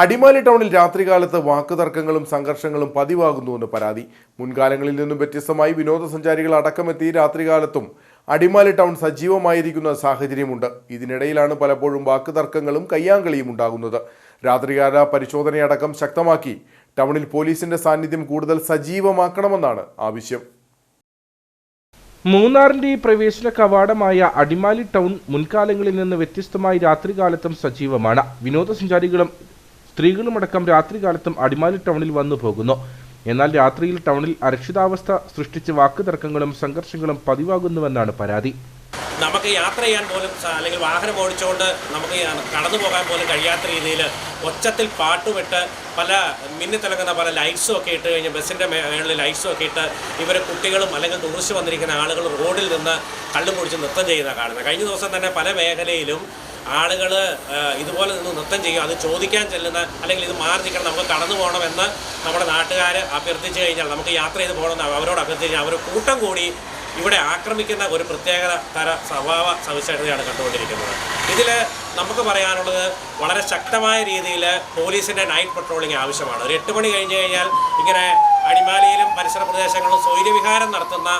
അടിമാലി ടൗണിൽ രാത്രികാലത്ത് വാക്കുതർക്കങ്ങളും സംഘർഷങ്ങളും പതിവാകുന്നുവെന്ന് പരാതി. മുൻകാലങ്ങളിൽ നിന്നും വ്യത്യസ്തമായി വിനോദസഞ്ചാരികൾ അടക്കമെത്തി രാത്രികാലത്തും അടിമാലി ടൗൺ സജീവമായിരിക്കുന്ന സാഹചര്യമുണ്ട്. ഇതിനിടയിലാണ് പലപ്പോഴും വാക്കുതർക്കങ്ങളും കയ്യാങ്കളിയും ഉണ്ടാകുന്നത്. രാത്രികാല പരിശോധനയടക്കം ശക്തമാക്കി ടൗണിൽ പോലീസിന്റെ സാന്നിധ്യം കൂടുതൽ സജീവമാക്കണമെന്നാണ് ആവശ്യം. മൂന്നാറിന്റെ പ്രവേശന കവാടമായ അടിമാലി ടൗൺ മുൻകാലങ്ങളിൽ നിന്ന് വ്യത്യസ്തമായി രാത്രികാലത്തും സജീവമാണ്. വിനോദസഞ്ചാരികളും സ്ത്രീകളുമടക്കം രാത്രികാലത്തും അടിമാലി ടൗണിൽ വന്നു പോകുന്നു. എന്നാൽ രാത്രിയിൽ ടൗണിൽ അരക്ഷിതാവസ്ഥ സൃഷ്ടിച്ച് വാക്കുതർക്കങ്ങളും സംഘർഷങ്ങളും പതിവാകുന്നുവെന്നാണ് പരാതി. നമുക്ക് യാത്ര ചെയ്യാൻ പോലും അല്ലെങ്കിൽ വാഹനം ഓടിച്ചുകൊണ്ട് നമുക്ക് കടന്നു പോകാൻ പോലും കഴിയാത്ത രീതിയിൽ ഒച്ചത്തിൽ പാട്ടുവിട്ട് പല മിന്നിത്തിളങ്ങുന്ന പല ലൈറ്റ്സും ഒക്കെ ഇട്ട് കഴിഞ്ഞ് ബസ്സിന്റെ മേളിൽ ലൈറ്റ്സും ഒക്കെ ഇട്ട് ഇവരെ കുട്ടികളും അല്ലെങ്കിൽ ടൂറിസ്റ്റ് വന്നിരിക്കുന്ന ആളുകൾ റോഡിൽ നിന്ന് കള്ളും കുടിച്ച് നൃത്തം ചെയ്യുന്ന കാണുന്നത്. കഴിഞ്ഞ ദിവസം തന്നെ പല മേഖലയിലും ആളുകൾ ഇതുപോലെ നിന്ന് നൃത്തം ചെയ്യും. അത് ചോദിക്കാൻ ചെല്ലുന്ന അല്ലെങ്കിൽ ഇത് മാറി നിൽക്കണം നമുക്ക് കടന്നു പോകണമെന്ന് നമ്മുടെ നാട്ടുകാർ അഭ്യർത്ഥിച്ചു കഴിഞ്ഞാൽ നമുക്ക് യാത്ര ചെയ്ത് പോകണമെന്ന് അവരോട് അഭ്യർത്ഥിച്ചു അവർ കൂട്ടം കൂടി ഇവിടെ ആക്രമിക്കുന്ന ഒരു പ്രത്യേക തര സ്വഭാവ സവിശേഷതയാണ് കണ്ടുകൊണ്ടിരിക്കുന്നത്. ഇതിൽ നമുക്ക് പറയാനുള്ളത് വളരെ ശക്തമായ രീതിയിൽ പോലീസിന്റെ നൈറ്റ് പട്രോളിംഗ് ആവശ്യമാണ്. ഒരു എട്ട് മണി കഴിഞ്ഞ് കഴിഞ്ഞാൽ ഇങ്ങനെ അടിമാലിയിലും പരിസര പ്രദേശങ്ങളിലും സ്വൈര്യവിഹാരം നടത്തുന്ന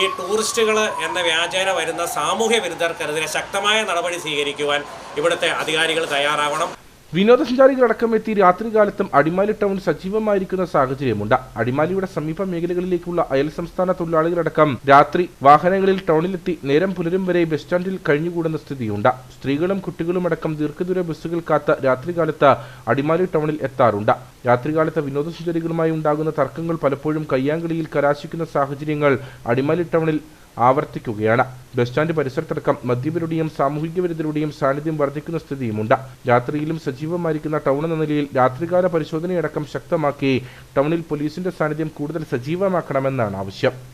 ഈ ടൂറിസ്റ്റുകൾ എന്ന വ്യാജേന വരുന്ന സാമൂഹ്യ വിരുദ്ധർക്കെതിരെ ശക്തമായ നടപടി സ്വീകരിക്കുവാൻ ഇവിടുത്തെ അധികാരികൾ തയ്യാറാവണം. വിനോദസഞ്ചാരികളടക്കം എത്തി രാത്രികാലത്തും അടിമാലി ടൗൺ സജീവമായിരിക്കുന്ന സാഹചര്യമുണ്ട്. അടിമാലിയുടെ സമീപ മേഖലകളിലേക്കുള്ള അയൽ സംസ്ഥാന തൊഴിലാളികളടക്കം രാത്രി വാഹനങ്ങളിൽ ടൗണിലെത്തി നേരം പുലരും വരെ ബസ് സ്റ്റാൻഡിൽ കഴിഞ്ഞുകൂടുന്ന സ്ഥിതിയുണ്ട്. സ്ത്രീകളും കുട്ടികളുമടക്കം ദീർഘദൂര ബസ്സുകൾ കാത്ത് രാത്രികാലത്ത് അടിമാലി ടൗണിൽ എത്താറുണ്ട്. രാത്രികാലത്ത് വിനോദസഞ്ചാരികളുമായി ഉണ്ടാകുന്ന തർക്കങ്ങൾ പലപ്പോഴും കയ്യാങ്കളിയിൽ കലാശിക്കുന്ന സാഹചര്യങ്ങൾ അടിമാലി ടൗണിൽ ആവർത്തിക്കുകയാണ്. ബസ് സ്റ്റാൻഡ് പരിസരത്തടക്കം മദ്യപരുടെയും സാമൂഹിക വിരുദ്ധരുടെയും സാന്നിധ്യം വർദ്ധിക്കുന്ന സ്ഥിതിയുമുണ്ട്. രാത്രിയിലും സജീവമായിരിക്കുന്ന ടൗൺ എന്ന നിലയിൽ രാത്രികാല പരിശോധനയടക്കം ശക്തമാക്കി ടൗണിൽ പോലീസിന്റെ സാന്നിധ്യം കൂടുതൽ സജീവമാക്കണമെന്നാണ് ആവശ്യം.